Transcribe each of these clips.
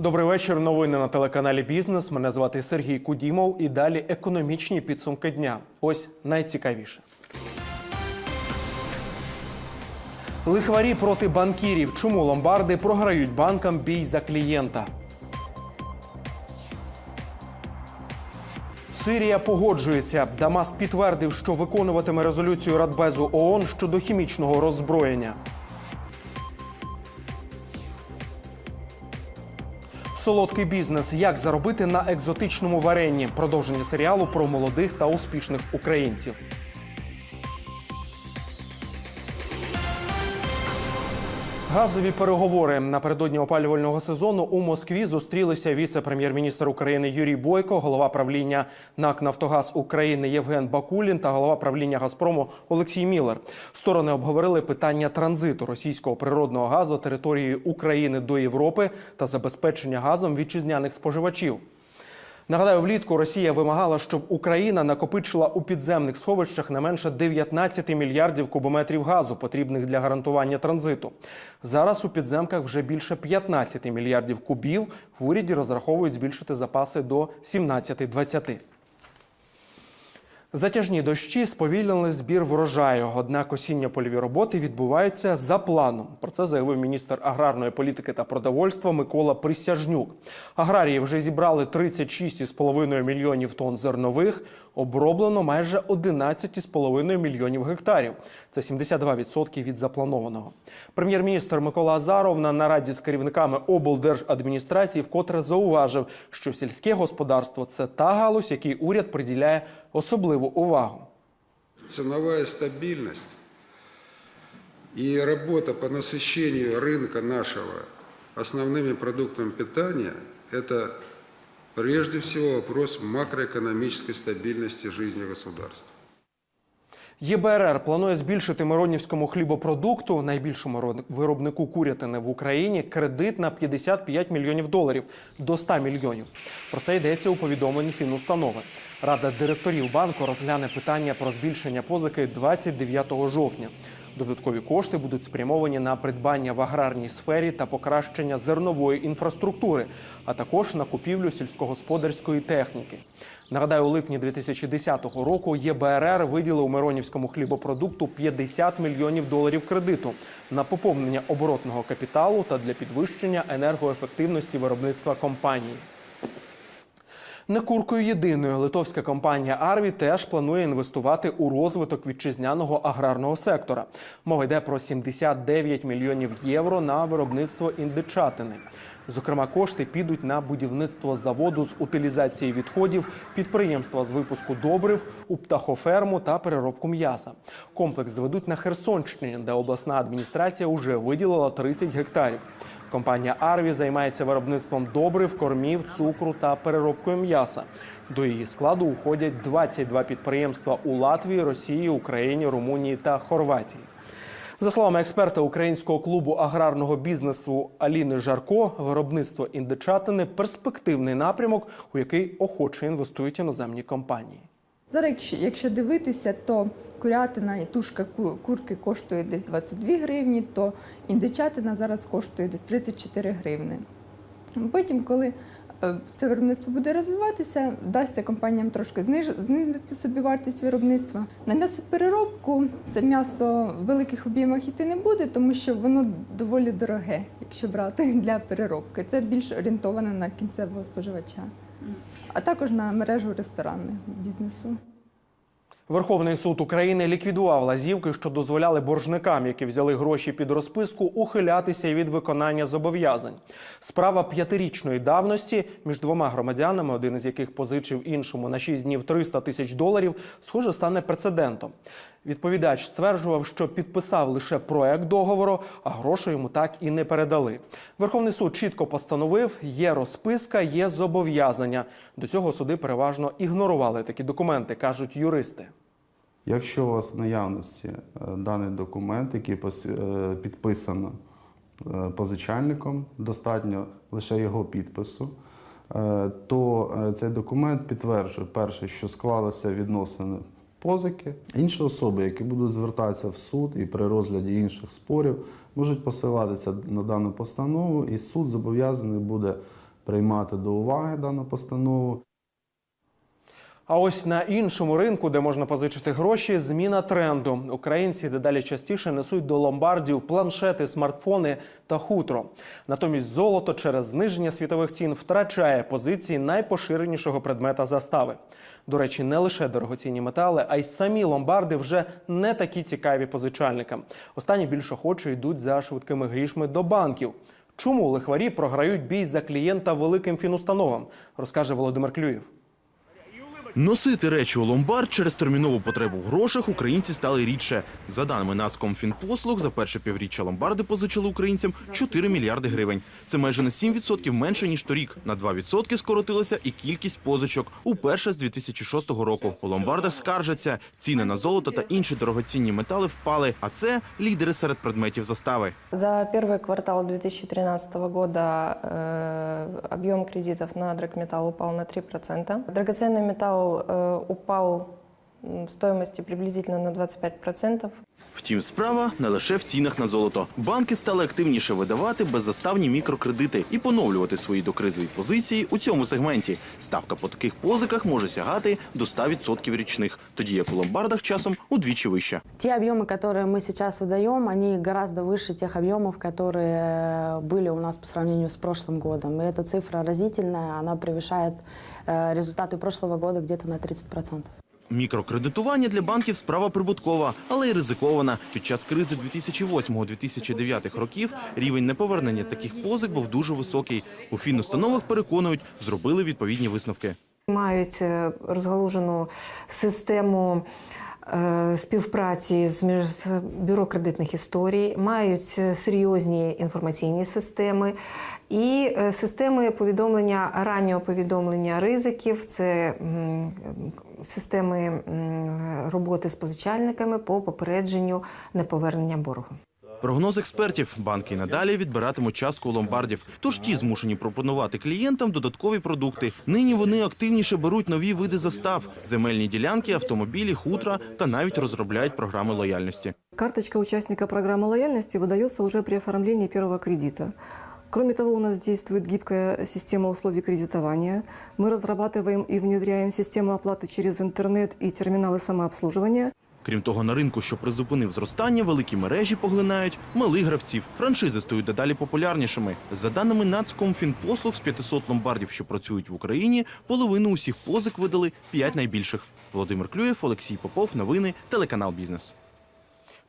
Добрий вечір. Новини на телеканалі Бізнес. Мене звати Сергій Кудімов. І далі економічні підсумки дня. Ось найцікавіше. Лихварі проти банкірів. Чому ломбарди програють банкам бій за клієнта? Сирія погоджується. Дамаск підтвердив, що виконуватиме резолюцію Радбезу ООН щодо хімічного роззброєння. Солодкий бізнес. Як заробити на екзотичному варенні? Продовження серіалу про молодих та успішних українців. Газові переговори напередодні опалювального сезону у Москві зустрілися віце-прем'єр-міністр України Юрій Бойко, голова правління НАК Нафтогаз України Євген Бакулін та голова правління Газпрому Олексій Міллер. Сторони обговорили питання транзиту російського природного газу територією України до Європи та забезпечення газом вітчизняних споживачів. Нагадаю, влітку Росія вимагала, щоб Україна накопичила у підземних сховищах не менше 19 мільярдів кубометрів газу, потрібних для гарантування транзиту. Зараз у підземках вже більше 15 мільярдів кубів. В уряді розраховують збільшити запаси до 17-20. Затяжні дощі сповільнили збір врожаю. Однак осінньо-польові роботи відбуваються за планом. Про це заявив міністр аграрної політики та продовольства Микола Присяжнюк. Аграрії вже зібрали 36,5 мільйонів тонн зернових. Оброблено майже 11,5 мільйонів гектарів. Це 72% від запланованого. Прем'єр-міністр Микола Азаров на нараді з керівниками облдержадміністрації вкотре зауважив, що сільське господарство це та галузь, якій уряд приділяє особливу увагу. Ценовая стабильность и работа по насыщению рынка нашего основными продуктами питания — это прежде всего вопрос макроэкономической стабильности жизни государства. ЄБРР планує збільшити Миронівському хлібопродукту, найбільшому ро- виробнику курятини в Україні, кредит на 55 мільйонів доларів до 100 мільйонів. Про це йдеться у повідомленні фінустанови. Рада директорів банку розгляне питання про збільшення позики 29 жовтня. Додаткові кошти будуть спрямовані на придбання в аграрній сфері та покращення зернової інфраструктури, а також на купівлю сільськогосподарської техніки. Нагадаю, у липні 2010 року ЄБРР виділив Миронівському хлібопродукту 50 мільйонів доларів кредиту на поповнення оборотного капіталу та для підвищення енергоефективності виробництва компанії. Не куркою єдиною литовська компанія Арві теж планує інвестувати у розвиток вітчизняного аграрного сектора. Мова йде про 79 мільйонів євро на виробництво індичатини. Зокрема, кошти підуть на будівництво заводу з утилізації відходів, підприємства з випуску добрив, у птахоферму та переробку м'яса. Комплекс зведуть на Херсонщині, де обласна адміністрація вже виділила 30 гектарів. Компанія Арві займається виробництвом добрив, кормів, цукру та переробкою м'яса. До її складу уходять 22 підприємства у Латвії, Росії, Україні, Румунії та Хорватії. За словами експерта українського клубу аграрного бізнесу Аліни Жарко, виробництво індичатини перспективний напрямок, у який охоче інвестують іноземні компанії. Зараз, якщо, дивитися, то курятина і тушка курки коштує десь 22 гривні, то індичатина зараз коштує десь 34 гривни. Потім, коли це виробництво буде розвиватися, вдасться компаніям трошки знизити собі вартість виробництва. На м'ясопереробку це м'ясо в великих об'ємах йти не буде, тому що воно доволі дороге, якщо брати для переробки. Це більш орієнтоване на кінцевого споживача, а також на мережу ресторанного бізнесу. Верховний суд України ліквідував лазівки, що дозволяли боржникам, які взяли гроші під розписку, ухилятися від виконання зобов'язань. Справа п'ятирічної давності між двома громадянами, один із яких позичив іншому на 6 днів 300 тисяч доларів, схоже, стане прецедентом. Відповідач стверджував, що підписав лише проект договору, а грошей йому так і не передали. Верховний суд чітко постановив: є розписка, є зобов'язання. До цього суди переважно ігнорували такі документи, кажуть юристи. Якщо у вас в наявності е, даний документ, який е, підписано е, позичальником, достатньо лише його підпису, то цей документ підтверджує перше, що склалися відносини позики. Інші особи, які будуть звертатися в суд і при розгляді інших спорів, можуть посилатися на дану постанову, і суд зобов'язаний буде приймати до уваги дану постанову. А ось на іншому ринку, де можна позичити гроші, зміна тренду. Українці дедалі частіше несуть до ломбардів планшети, смартфони та хутро. Натомість золото через зниження світових цін втрачає позиції найпоширенішого предмета застави. До речі, не лише дорогоцінні метали, а й самі ломбарди вже не такі цікаві позичальникам. Останні більш охоче йдуть за швидкими грішми до банків. Чому лихварі програють бій за клієнта великим фінустановам, розкаже Володимир Клюєв. Носити речі у ломбард через термінову потребу в грошах українці стали рідше. За даними Нацкомфінпослуг, за перше півріччя ломбарди позичили українцям 4 мільярди гривень. Це майже на 7% менше ніж торік. На 2% скоротилася і кількість позичок. Уперше з 2006 року. У ломбардах скаржаться ціни на золото та інші дорогоцінні метали впали. А це лідери серед предметів застави. За первый квартал 2013 года э, объем кредитов на драгметалл упал на 3%. Драгоценный металл э, упал в стоимости приблизительно на 25%. Втім, справа не лише в цінах на золото. Банки стали активніше видавати беззаставні мікрокредити і поновлювати свої докризові позиції у цьому сегменті. Ставка по таких позиках може сягати до 100% річних, тоді як у ломбардах часом удвічі вища. Те объемы, которые мы сейчас выдаем, они гораздо выше тех объемов, которые были у нас по сравнению с прошлым годом. И эта цифра разительная, она превышает э, результаты прошлого года где-то на 30%. Мікрокредитування для банків справа прибуткова, але й ризикована. Під час кризи 2008-2009 років рівень неповернення таких позик був дуже високий. У фінустановах переконують, зробили відповідні висновки. Мають е, розгалужену систему співпраці з бюро кредитних історій, мають е, серйозні інформаційні системи і е, системи повідомлення раннього повідомлення ризиків. Це системи роботи з позичальниками по попередженню неповернення боргу. Прогноз експертів: банки й надалі відбиратимуть частку у ломбардів. Тож ті змушені пропонувати клієнтам додаткові продукти. Нині вони активніше беруть нові види застав: земельні ділянки, автомобілі, хутра та навіть розробляють програми лояльності. Карточка участника программы лояльности выдается уже при оформлении первого кредита. Кроме того, у нас действует гибкая система условий кредитования. Мы разрабатываем и внедряем систему оплаты через интернет и терминалы самообслуживания. Крім того, на ринку, що призупинив зростання, великі мережі поглинають малих гравців. Франшизи стають дедалі популярнішими. За даними Нацкомфінпослуг, з 500 ломбардів, що працюють в Україні, половину усіх позик видали 5 найбільших. Володимир Клюєв, Олексій Попов. Новини, телеканал Бізнес.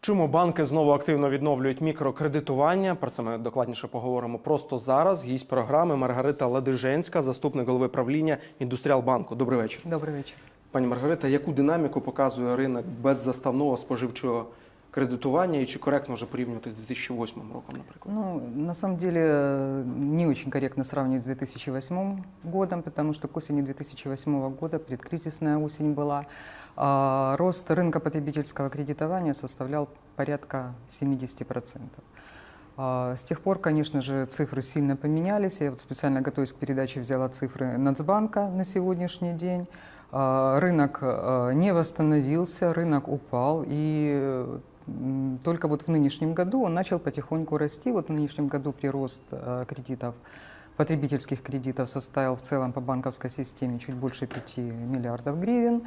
Чому банки знову активно відновлюють мікрокредитування? Про це ми докладніше поговоримо просто зараз. Гість програми Маргарита Ладиженська, заступник голови правління індустріалбанку. Добрий вечір. Добрый вечер. Пані Маргарита, яку динаміку показує ринок беззаставного споживчого кредитування і чи коректно вже порівнювати з 2008 роком, наприклад? Ну, на самом деле, э, не очень корректно сравнивать с 2008 годом, потому что к осени 2008 года, предкризисная осень была, а рост рынка потребительского кредитования составлял порядка 70%. А С тех пор, конечно же, цифры сильно поменялись. Я вот специально готовясь к передаче взяла цифры Нацбанка на сегодняшний день. А, Рынок э, не восстановился, рынок упал, и только вот в нынешнем году он начал потихоньку расти. Вот в нынешнем году прирост э, кредитов, потребительских кредитов составил в целом по банковской системе чуть больше 5 миллиардов гривен,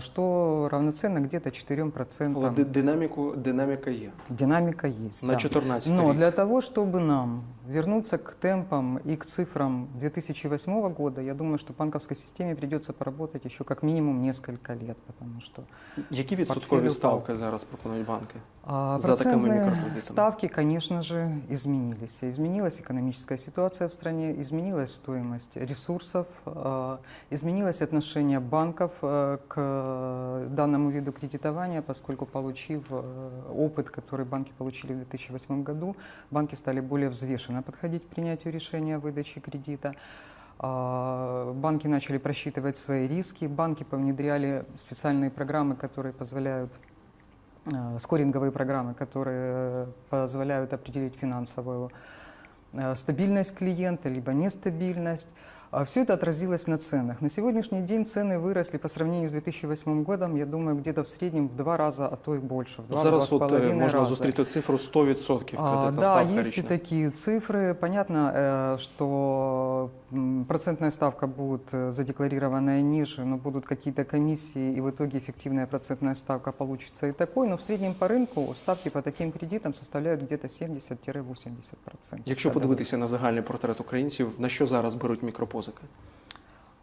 что равноценно где-то 4%. Але ди- динаміку, динаміка є. Динамика есть. На да. 14 Но рік. для того, чтобы нам вернуться к темпам и к цифрам 2008 года, я думаю, что банковской системе придется поработать еще как минимум несколько лет, потому что Які відсоткові Портфель упав. ставки зараз пропонують банки? а, За такими процентные микрокредитами. ставки, конечно же, изменились. Изменилась экономическая ситуация в стране, изменилась стоимость ресурсов, а, изменилось отношение банков э, э, данному виду кредитования, поскольку получив э, опыт, который банки получили в 2008 году, банки стали более взвешенно подходить к принятию решения о выдаче кредита. А, Банки начали просчитывать свои риски, банки повнедряли специальные программы, которые позволяют э, скоринговые программы, которые позволяют определить финансовую стабильность клиента, либо нестабильность. Все это отразилось на ценах. На сегодняшний день цены выросли по сравнению с 2008 годом, я думаю, где-то в среднем в два раза, а то и больше, в Ну, два-два зараз с от, половиной можна раза. зустріти цифру 100% кредитна А, да, есть и такие цифры. Понятно, э, что процентная ставка будет э, задекларированная ниже, но будут какие-то комиссии, и в итоге эффективная процентная ставка получится и такой. Но в среднем по рынку ставки по таким кредитам составляют где-то 70-80%. Якщо годовых. подивитися на загальний портрет українців, на що зараз беруть мікропозики?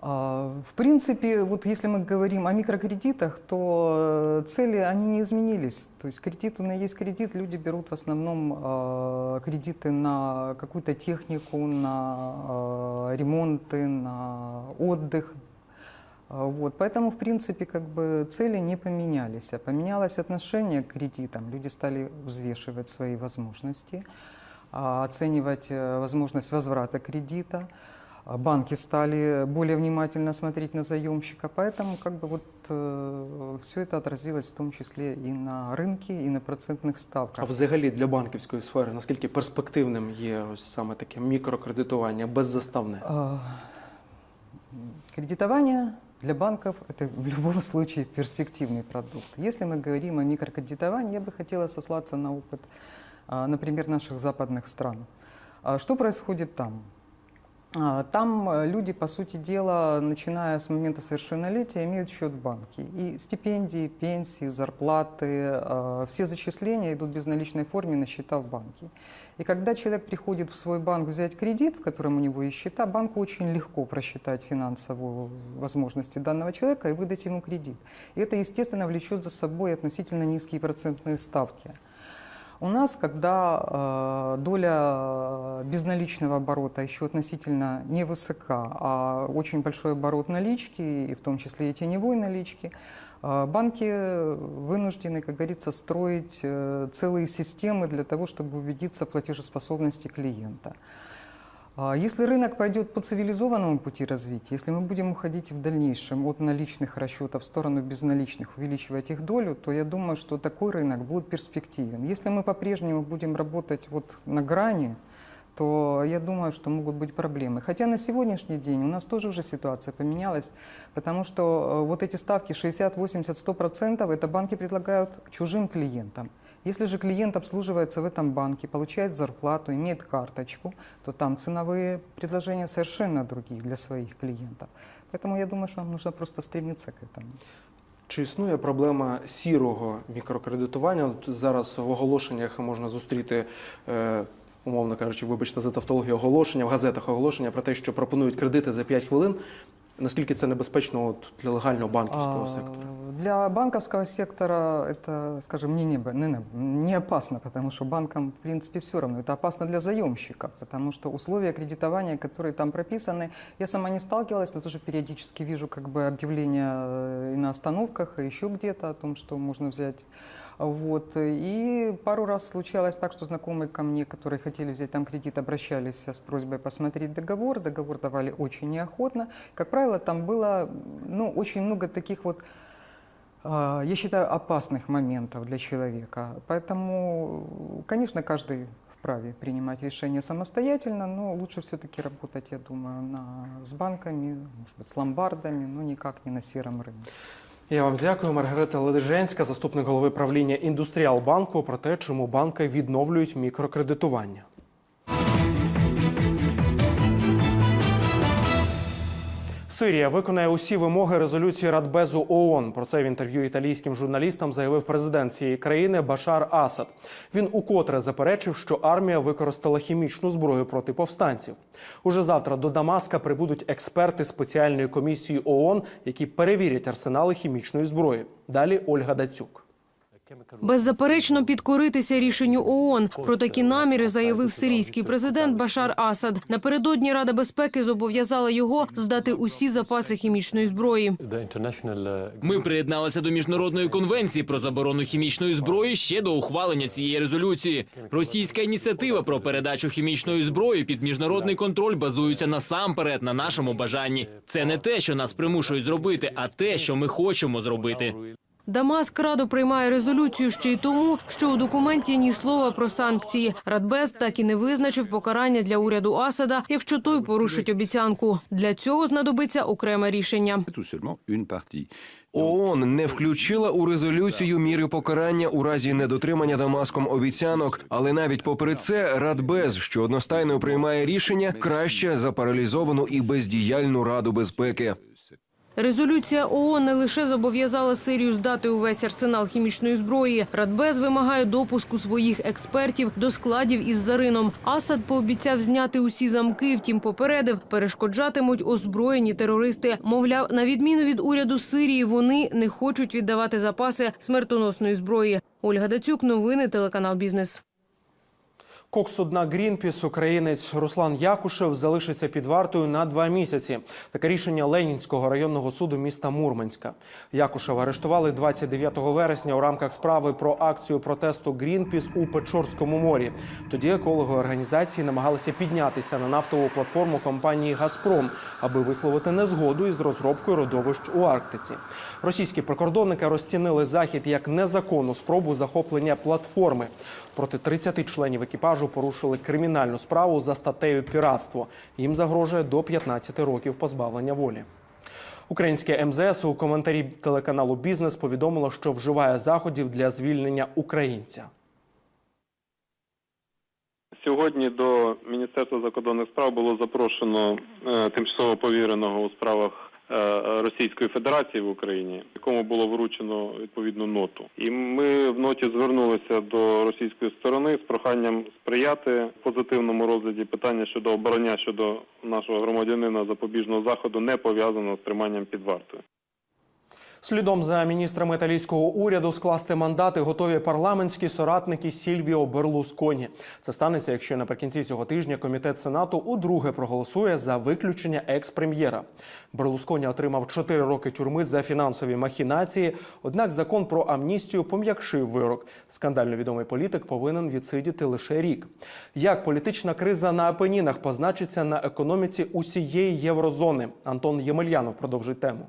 А, В принципе, вот если мы говорим о микрокредитах, то э, цели, они не изменились. То есть кредит, он и есть кредит, люди берут в основном э, кредиты на какую-то технику, на э, ремонты, на отдых. А, Вот, поэтому, в принципе, как бы цели не поменялись, а поменялось отношение к кредитам. Люди стали взвешивать свои возможности, а, оценивать э, возможность возврата кредита. А Банки стали более внимательно смотреть на заемщика, поэтому как бы вот все это отразилось в том числе и на рынке, и на процентных А ставках. взагалі для банківської сфери наскільки перспективним є ось саме таке мікрокредитування беззаставне? А, Кредитование для банков – это в любом случае перспективный продукт. Если мы говорим о микрокредитовании, я бы хотела сослаться на опыт, а, например, наших западных стран. А Что происходит там? А, Там э, люди, по сути дела, начиная с момента совершеннолетия, имеют счет в банке. И стипендии, пенсии, зарплаты, э, все зачисления идут в безналичной форме на счета в банке. И когда человек приходит в свой банк взять кредит, в котором у него есть счета, банку очень легко просчитать финансовые возможности данного человека и выдать ему кредит. И это, естественно, влечет за собой относительно низкие процентные ставки. У нас, когда э, доля безналичного оборота еще относительно невысока, а очень большой оборот налички, и в том числе и теневой налички, э, банки вынуждены, как говорится, строить э, целые системы для того, чтобы убедиться в платежеспособности клиента. А Если рынок пойдет по цивилизованному пути развития, если мы будем уходить в дальнейшем от наличных расчетов в сторону безналичных, увеличивать их долю, то я думаю, что такой рынок будет перспективен. Если мы по-прежнему будем работать вот на грани, то я думаю, что могут быть проблемы. Хотя на сегодняшний день у нас тоже уже ситуация поменялась, потому что э, вот эти ставки 60, 80, 100 процентов, это банки предлагают чужим клиентам. Если же клиент обслуживается в этом банке, получает зарплату, имеет карточку, то там ценовые предложения совершенно другие для своих клиентов. Поэтому я думаю, что нам нужно просто стремиться к этому. Чи існує проблема сірого мікрокредитування? От зараз в оголошеннях можна зустріти, е, умовно кажучи, вибачте за тавтологію, оголошення в газетах оголошення про те, що пропонують кредити за 5 хвилин. Наскільки це небезпечно от, для легального банківського А, сектору? Для банковского сектора это, скажем, не, небо- не, не- опасно, потому что банкам, в принципе, все равно. Это опасно для заемщиков, потому что условия кредитования, которые там прописаны, я сама не сталкивалась, но тоже периодически вижу как бы объявления э, и на остановках, и еще где-то о том, что можно взять. Вот. И пару раз случалось так, что знакомые ко мне, которые хотели взять там кредит, обращались с просьбой посмотреть договор. Договор давали очень неохотно. Как правило, там было ну, очень много таких вот я считаю, опасных моментов для человека. Поэтому, конечно, каждый вправе принимать решения самостоятельно, но лучше все-таки работать, я думаю, на, с банками, может быть, с ломбардами, но никак не на сером рынке. Я вам дякую, Маргарита Ледиженська, заступник голови правління Індустріалбанку, про те, чому банки відновлюють мікрокредитування. Сирія виконає усі вимоги резолюції Радбезу ООН. Про це в інтерв'ю італійським журналістам заявив президент цієї країни Башар Асад. Він укотре заперечив, що армія використала хімічну зброю проти повстанців. Уже завтра до Дамаска прибудуть експерти спеціальної комісії ООН, які перевірять арсенали хімічної зброї. Далі Ольга Дацюк. Беззаперечно підкоритися рішенню ООН. Про такі наміри заявив сирійський президент Башар Асад. Напередодні Рада безпеки зобов'язала його здати усі запаси хімічної зброї. Ми приєдналися до міжнародної конвенції про заборону хімічної зброї ще до ухвалення цієї резолюції. Російська ініціатива про передачу хімічної зброї під міжнародний контроль базується насамперед на нашому бажанні. Це не те, що нас примушують зробити, а те, що ми хочемо зробити. Дамаск радо приймає резолюцію ще й тому, що у документі ні слова про санкції. Радбез так і не визначив покарання для уряду Асада, якщо той порушить обіцянку. Для цього знадобиться окреме рішення. ООН не включила у резолюцію міри покарання у разі недотримання Дамаском обіцянок, але навіть попри це Радбез, що одностайно приймає рішення, краще за паралізовану і бездіяльну Раду безпеки. Резолюція ООН не лише зобов'язала Сирію здати увесь арсенал хімічної зброї. Радбез вимагає допуску своїх експертів до складів із зарином. Асад пообіцяв зняти усі замки, втім попередив, перешкоджатимуть озброєні терористи. Мовляв, на відміну від уряду Сирії, вони не хочуть віддавати запаси смертоносної зброї. Ольга Дацюк, новини, телеканал Бізнес. Коксудна Грінпіс, українець Руслан Якушев залишиться під вартою на два місяці. Таке рішення Ленінського районного суду міста Мурманська. Якушева арештували 29 вересня у рамках справи про акцію протесту Грінпіс у Печорському морі. Тоді екологи організації намагалися піднятися на нафтову платформу компанії Газпром, аби висловити незгоду із розробкою родовищ у Арктиці. Російські прикордонники розцінили захід як незаконну спробу захоплення платформи. Проти 30 членів екіпажу порушили кримінальну справу за статтею піратство. Їм загрожує до 15 років позбавлення волі. Українське МЗС у коментарі телеканалу Бізнес повідомило, що вживає заходів для звільнення українця. Сьогодні до Міністерства закордонних справ було запрошено е, тимчасово повіреного у справах Російської Федерації в Україні, якому було вручено відповідну ноту. І ми в ноті звернулися до російської сторони з проханням сприяти позитивному розгляді питання щодо обороня щодо нашого громадянина запобіжного заходу, не пов'язаного з триманням під вартою. Слідом за міністрами італійського уряду скласти мандати готові парламентські соратники Сільвіо Берлусконі. Це станеться, якщо наприкінці цього тижня комітет сенату удруге проголосує за виключення екс-прем'єра. Берлусконі отримав 4 роки тюрми за фінансові махінації. Однак закон про амністію пом'якшив вирок. Скандально відомий політик повинен відсидіти лише рік. Як політична криза на Апенінах позначиться на економіці усієї єврозони? Антон Ємельянов продовжить тему.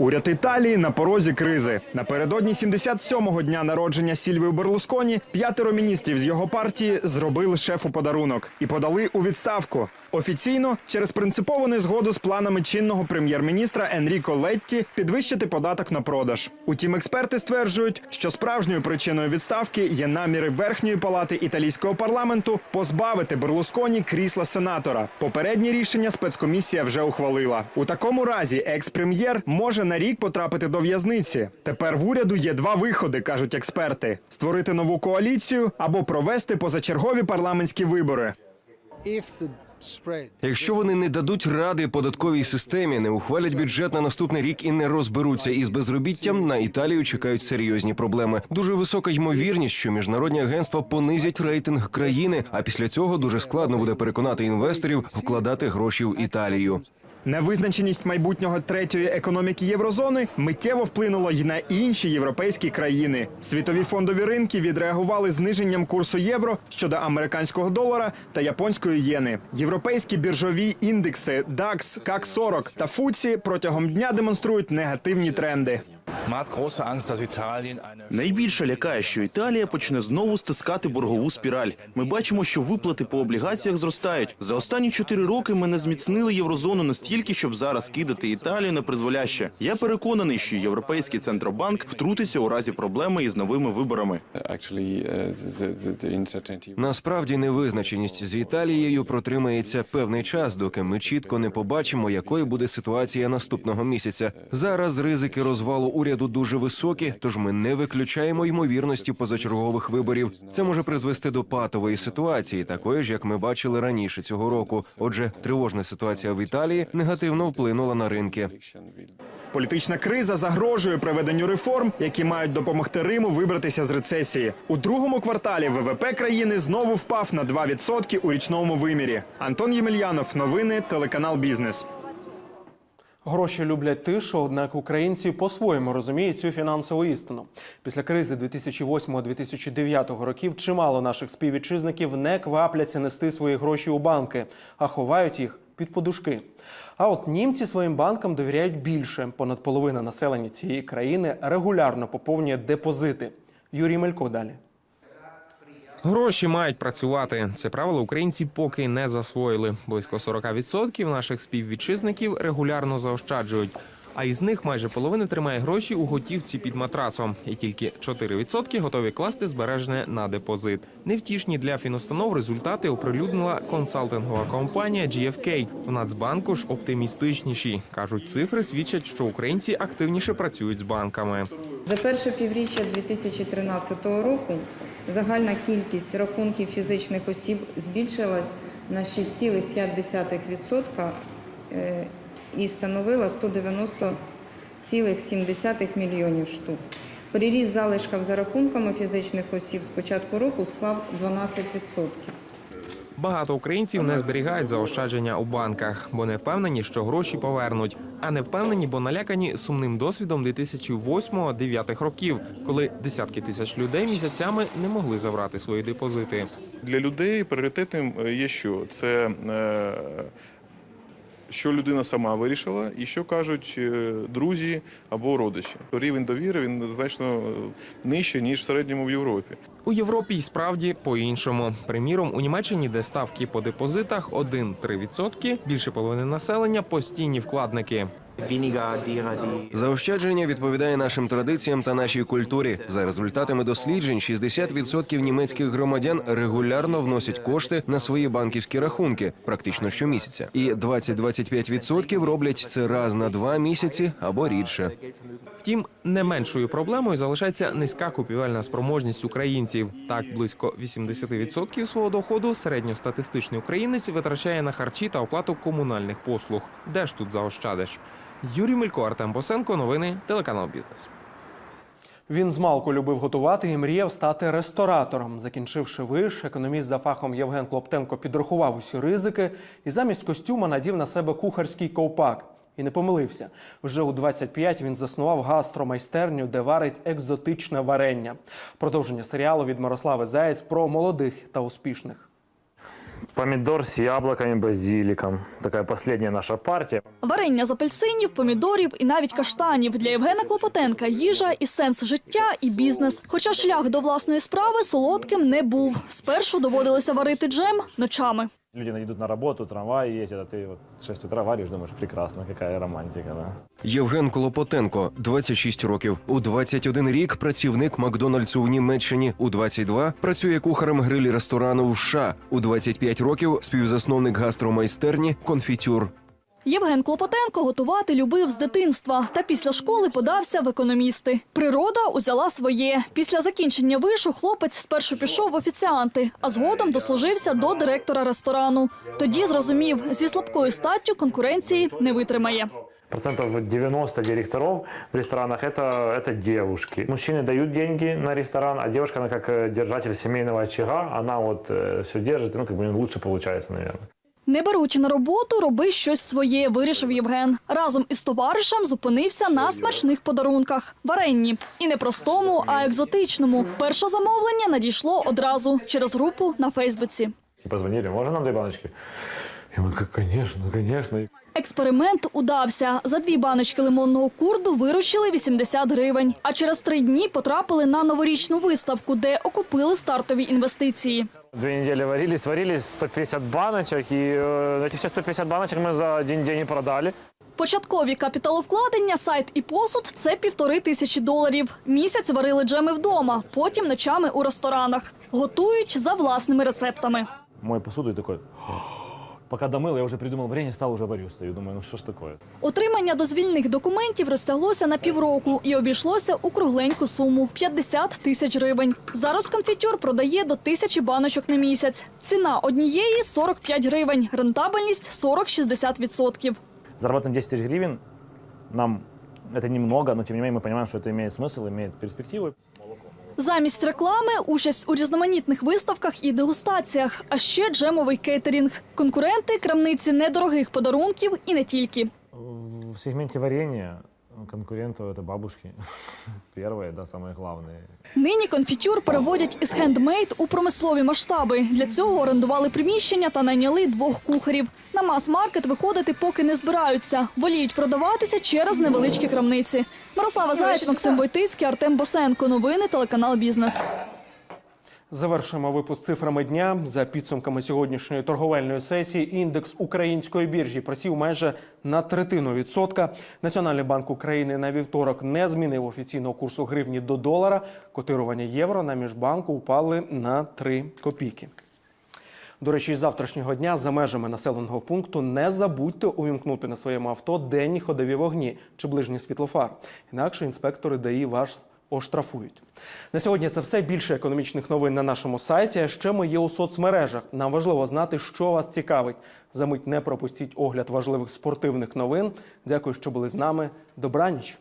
Уряд Італії на порозі кризи. Напередодні 77-го дня народження Сільвію Берлусконі п'ятеро міністрів з його партії зробили шефу подарунок і подали у відставку. Офіційно через принципову незгоду з планами чинного прем'єр-міністра Енріко Летті підвищити податок на продаж. Утім, експерти стверджують, що справжньою причиною відставки є наміри верхньої палати італійського парламенту позбавити Берлусконі крісла сенатора. Попереднє рішення спецкомісія вже ухвалила. У такому разі екс-прем'єр може на рік потрапити до в'язниці. Тепер в уряду є два виходи, кажуть експерти: створити нову коаліцію або провести позачергові парламентські вибори. Якщо вони не дадуть ради податковій системі, не ухвалять бюджет на наступний рік і не розберуться із безробіттям, на Італію чекають серйозні проблеми. Дуже висока ймовірність, що міжнародні агентства понизять рейтинг країни, а після цього дуже складно буде переконати інвесторів вкладати гроші в Італію. Невизначеність майбутнього третьої економіки єврозони миттєво вплинула й на інші європейські країни. Світові фондові ринки відреагували зниженням курсу євро щодо американського долара та японської єни. Європейські біржові індекси DAX, CAC 40 та FTSE протягом дня демонструють негативні тренди. Найбільше лякає, що Італія почне знову стискати боргову спіраль. Ми бачимо, що виплати по облігаціях зростають. За останні чотири роки ми не зміцнили єврозону настільки, щоб зараз кидати Італію на призволяще. Я переконаний, що європейський центробанк втрутиться у разі проблеми із новими виборами. Насправді невизначеність з Італією протримається певний час, доки ми чітко не побачимо, якою буде ситуація наступного місяця. Зараз ризики розвалу уряду дуже високі, тож ми не виключаємо ймовірності позачергових виборів. Це може призвести до патової ситуації, такої ж як ми бачили раніше цього року. Отже, тривожна ситуація в Італії негативно вплинула на ринки. Політична криза загрожує проведенню реформ, які мають допомогти Риму вибратися з рецесії. У другому кварталі ВВП країни знову впав на 2% у річному вимірі. Антон Ємельянов, новини, телеканал Бізнес. Гроші люблять тишу, однак українці по-своєму розуміють цю фінансову істину. Після кризи 2008-2009 років чимало наших співвітчизників не квапляться нести свої гроші у банки, а ховають їх під подушки. А от німці своїм банкам довіряють більше. Понад половина населення цієї країни регулярно поповнює депозити. Юрій Мелько далі. Гроші мають працювати. Це правило українці поки не засвоїли. Близько 40% наших співвітчизників регулярно заощаджують. А із них майже половина тримає гроші у готівці під матрацом, і тільки 4% готові класти збережене на депозит. Невтішні для фінустанов результати оприлюднила консалтингова компанія GFK. В Нацбанку ж оптимістичніші. кажуть, цифри свідчать, що українці активніше працюють з банками. За перше півріччя 2013 року загальна кількість рахунків фізичних осіб збільшилась на 6,5% е, і становила 190,7 мільйонів штук. Приріст залишків за рахунками фізичних осіб з початку року склав 12%. Багато українців не зберігають заощадження у банках, бо не впевнені, що гроші повернуть. А не впевнені, бо налякані сумним досвідом 2008-2009 років, коли десятки тисяч людей місяцями не могли забрати свої депозити. Для людей пріоритетним е, є що? Це е, що людина сама вирішила, і що кажуть е, друзі або родичі. Рівень довіри він значно е, нижчий, ніж в середньому в Європі. У Європі й справді по-іншому. Приміром, у Німеччині, де ставки по депозитах 1-3%, більше половини населення постійні вкладники. Заощадження відповідає нашим традиціям та нашій культурі. За результатами досліджень, 60% німецьких громадян регулярно вносять кошти на свої банківські рахунки, практично щомісяця. І 20-25% роблять це раз на два місяці або рідше. Втім, не меншою проблемою залишається низька купівельна спроможність українців. Так, близько 80% свого доходу середньостатистичний українець витрачає на харчі та оплату комунальних послуг. Де ж тут заощадиш? Юрій Мелько, Артем Босенко, новини, телеканал Бізнес. Він змалку любив готувати і мріяв стати ресторатором. Закінчивши виш, економіст за фахом Євген Клоптенко підрахував усі ризики і замість костюма надів на себе кухарський ковпак. І не помилився. Вже у 25 він заснував гастромайстерню, де варить екзотичне варення. Продовження серіалу від Мирослави Заєць про молодих та успішних. Помидор з яблуками, базиликом. Така остання наша партія. Варення з апельсинів, помідорів і навіть каштанів для Євгена Клопотенка їжа і сенс життя, і бізнес. Хоча шлях до власної справи солодким не був. Спершу доводилося варити джем ночами. Люди идут на работу, трамваї ездят, а ты вот в 6 утра варишь, думаешь, прекрасно, какая романтика, да. Євген Клопотенко, 26 років. У 21 рік працівник Макдональдсу в Німеччині. У 22 працює кухарем грилі ресторану в США. У 25 років співзасновник гастромайстерні конфітюр. Євген Клопотенко готувати любив з дитинства та після школи подався в економісти. Природа узяла своє. Після закінчення вишу хлопець спершу пішов в офіціанти, а згодом дослужився до директора ресторану. Тоді зрозумів, зі слабкою статтю конкуренції не витримає. Процентов 90 директоров в ресторанах это, это девушки. Мужчины дают деньги на ресторан, а девушка, она как э, держатель семейного очага, она вот все держит, ну, как бы лучше получается, наверное. Не беручи на роботу, роби щось своє, вирішив Євген. Разом із товаришем зупинився на смачних подарунках варенні. І не простому, а екзотичному. Перше замовлення надійшло одразу через групу на Фейсбуці. Позвонили, можна нам дві баночки? Я говорю, звісно, конечно. Експеримент удався. За дві баночки лимонного курду виручили 80 гривень. А через три дні потрапили на новорічну виставку, де окупили стартові інвестиції. Две недели варились, варились 150 баночек, и э, эти все 150 баночек мы за один день и продали. Початкові капіталовкладення, сайт і посуд – це півтори тисячі доларів. Місяць варили джеми вдома, потім ночами у ресторанах. Готують за власними рецептами. Мой посуду и такой... Пока домыл, я уже придумал варенье, стал уже варю. Стою, думаю, ну что ж такое? Отримання дозвільних документів розтяглося на півроку і обійшлося у кругленьку суму – 50 тисяч гривень. Зараз конфітюр продає до тисячі баночок на місяць. Ціна однієї – 45 гривень, рентабельність – 40-60%. Зарабатываем 10 тысяч гривен. Нам это немного, но тем не менее мы понимаем, что это имеет смысл, имеет перспективы. Замість реклами – участь у різноманітних виставках і дегустаціях, а ще джемовий кейтерінг. Конкуренти – крамниці недорогих подарунків і не тільки. В сегменті варенья конкурентов это бабушки. Первые, да, самые главные. Нині конфітюр переводять із хендмейд у промислові масштаби. Для цього орендували приміщення та найняли двох кухарів. На мас-маркет виходити поки не збираються. Воліють продаватися через невеличкі крамниці. Мирослава Заєць, Максим Войтицький, Артем Босенко. Новини телеканал Бізнес. Завершуємо випуск цифрами дня. За підсумками сьогоднішньої торговельної сесії, індекс української біржі просів майже на третину відсотка. Національний банк України на вівторок не змінив офіційного курсу гривні до долара. Котирування євро на міжбанку упали на 3 копійки. До речі, з завтрашнього дня за межами населеного пункту не забудьте увімкнути на своєму авто денні ходові вогні чи ближній світлофар. Інакше інспектори ДАІ вас оштрафують. На сьогодні це все більше економічних новин на нашому сайті. Ще ми є у соцмережах. Нам важливо знати, що вас цікавить. Замить не пропустіть огляд важливих спортивних новин. Дякую, що були з нами. Добраніч.